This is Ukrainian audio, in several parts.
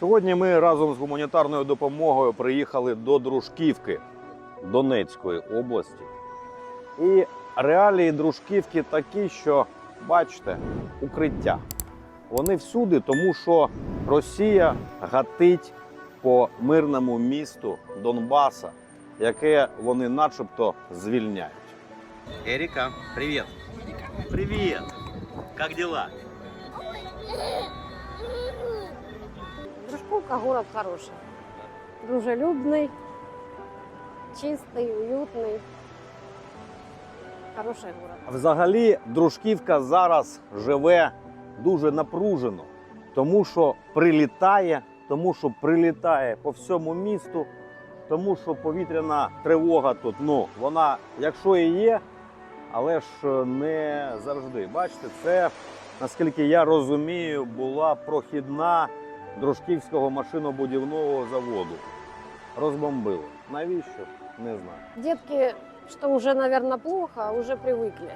Сьогодні ми разом з гуманітарною допомогою приїхали до Дружківки Донецької області. І реалії Дружківки такі, що бачите, укриття. Вони всюди, тому що Росія гатить по мирному місту Донбаса, яке вони начебто звільняють. Эрика, привет. Привет. Как дела? Дружковка город хороший. Дружелюбный, чистый, уютный. Хороший город. Взагалі, Дружківка зараз живе дуже напружено, тому що прилітає, тому що прилітає по всьому місту, тому що повітряна тривога тут, ну, вона, якщо і є, але ж не завжди. Бачите, це, наскільки я розумію, була прохідна Дружківського машинобудівного заводу. Розбомбили. Навіщо? Не знаю. Детки, что уже, наверное, плохо, уже привыкли.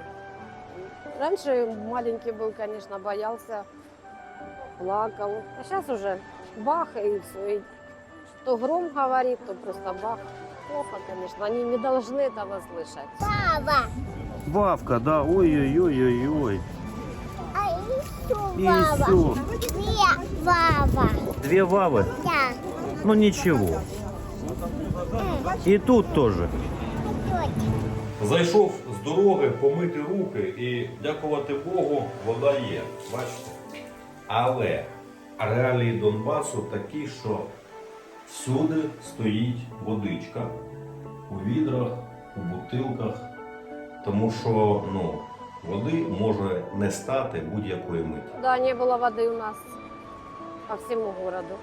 Раньше маленький был, конечно, боялся, плакал. А сейчас уже бах и все. И что гром говорит, то просто бах. Плохо, конечно. Они не должны этого слышать. Баба, Вавка, да, ой-ой-ой-ой-ой. а еще И баба. всё. Две баба. Две вавы? Да. Ну ничего. І тут теж. Зайшов з дороги помити руки і дякувати Богу, вода є. Бачите? Але реалії Донбасу такі, що всюди стоїть водичка у відрах, у бутилках, тому що ну, води може не стати будь-якої миті. Да, не было воды у нас по всему городу.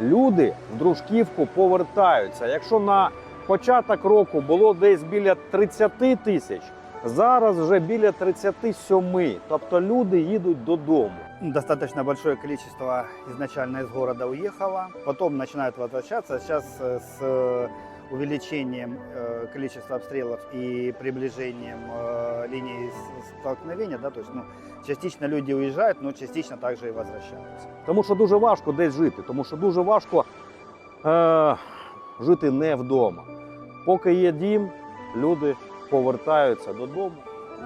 люди в Дружківку повертаються. Якщо на початок року було десь біля 30 тисяч, зараз вже біля 37. Тобто люди їдуть додому. Ну, Достаточно большое количество изначально из города уехало, потом начинают возвращаться. Сейчас э, с э, увеличением э, количества обстрелов и приближением э, линии с- столкновения, да, то есть ну, частично люди уезжают, но частично также и возвращаются. Тому що дуже важко десь жити, тому що дуже важко е- жити не вдома. Поки є дім, люди повертаються додому.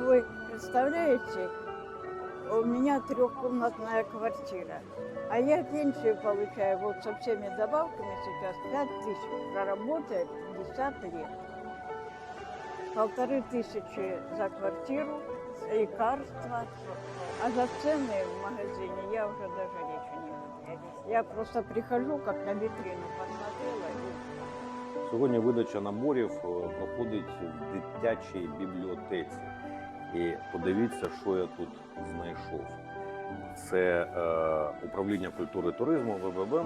Вы представляете, у меня трехкомнатная квартира, а я пенсию получаю вот со всеми добавками сейчас 5 тысяч, проработает 50 лет. Полторы тысячи за квартиру, лекарства, а за цены в магазине я уже даже речи не веду. Я просто прихожу, как на витрину посмотрела и Сьогодні видача наборів е, проходить в дитячій бібліотеці. І подивіться, що я тут знайшов. Це е, управління культури і туризму ВВБ.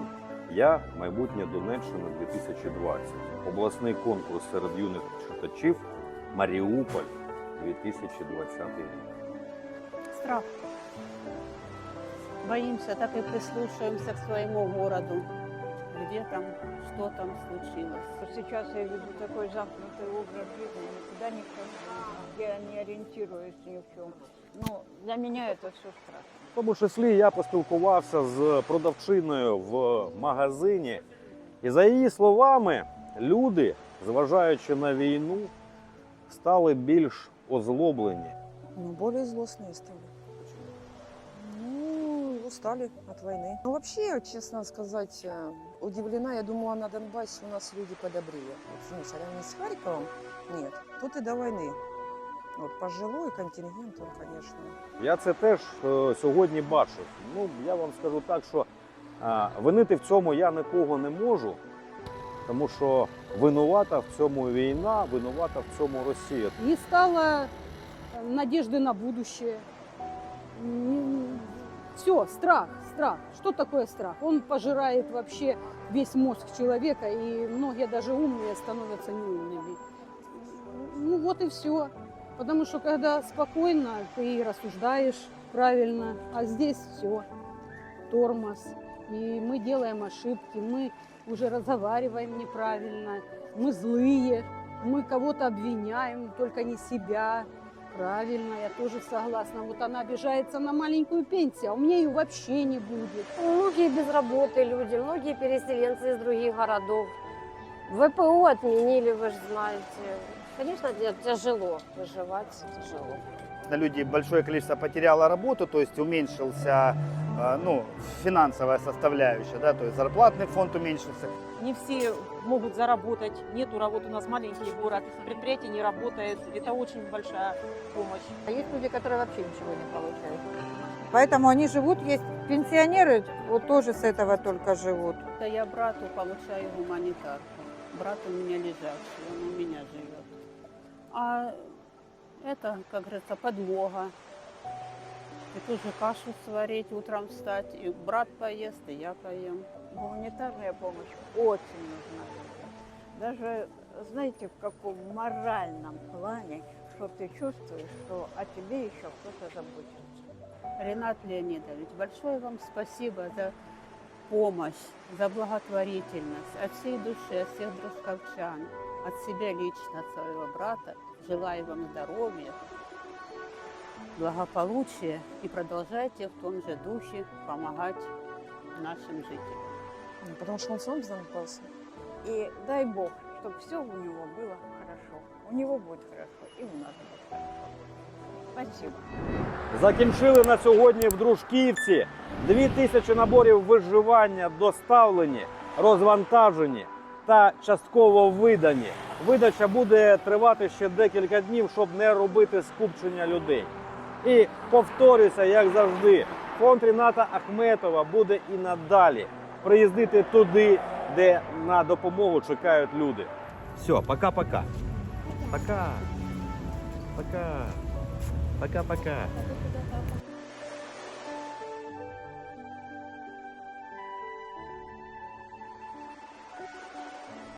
Я майбутнє Донеччини 2020. Обласний конкурс серед юних читачів Маріуполь 2020 рік. Страх. Боимся, так и прислушаемся к своему городу Где там, что там случилось. Сейчас я веду такой замкнутый образ жизни, никуда не хожу, я не ориентируюсь ни в чем. Ну, для меня это все страшно. В тому числі я поспілкувався з продавчиною в магазині, і за її словами, люди, зважаючи на війну, стали більш озлоблені. Ну, более злостные стали. Ну, устали от войны. Ну, вообще, честно сказать, э, удивлена. Я думала, на Донбассе у нас люди подобрее. Вот, ну, сравнить с Харьковом, нет. Тут и до войны. Вот, пожилой контингент, он, конечно, Я це теж е, сьогодні бачив. Ну, я вам скажу так, що е, винити в цьому я нікого не можу, тому що винувата в цьому війна, винувата в цьому Росія. Не стало э, надежды на будущее. Все, страх, страх. Что такое страх? Он пожирает вообще весь мозг человека, и многие даже умные становятся неумными. Ну вот и все. Потому что когда спокойно, ты рассуждаешь правильно, а здесь все тормоз. И мы делаем ошибки, мы уже разговариваем неправильно, мы злые, мы кого-то обвиняем, только не себя. Правильно, я тоже согласна. Вот она обижается на маленькую пенсию, а у меня ее вообще не будет. Многие без работы люди, многие переселенцы из других городов. ВПО отменили, вы же знаете. Конечно, тя- тяжело выживать, тяжело. Люди большое количество потеряло работу, то есть уменьшился э, ну, финансовая составляющая, да, то есть зарплатный фонд уменьшился. Не все могут заработать, нету работы, у нас маленький город, предприятие не работает, это очень большая помощь. А есть люди, которые вообще ничего не получают. Поэтому они живут, есть пенсионеры, вот тоже с этого только живут. Да я брату получаю гуманитарку. Брат у меня лежачий, он у меня живет. А это, как говорится, подмога. И тоже кашу сварить, утром встать, и брат поест, и я поем. Гуманитарная помощь очень нужна. Даже, знаете, в каком моральном плане, что ты чувствуешь, что о тебе еще кто-то заботится. Ренат Леонидович, большое вам спасибо за помощь, за благотворительность от всей души, от всех дружковчан, от себя лично, от своего брата. Желаю вам здоровья, благополучия и продолжайте в том же духе помогать нашим жителям. Ну, Потому что он сам занимался. И дай Бог, чтобы все у него было хорошо. У него будет хорошо, и у нас будет хорошо. Спасибо. Закінчили на сьогодні в Дружківці. Дві тисячі наборів виживання доставлені, розвантажені та частково видані. Видача буде тривати ще декілька днів, щоб не робити скупчення людей. І повторюся, як завжди, фонд Ріната Ахметова буде і надалі приїздити туди, де на допомогу чекають люди. Все, пока-пока. Пока. Пока. Пока-пока.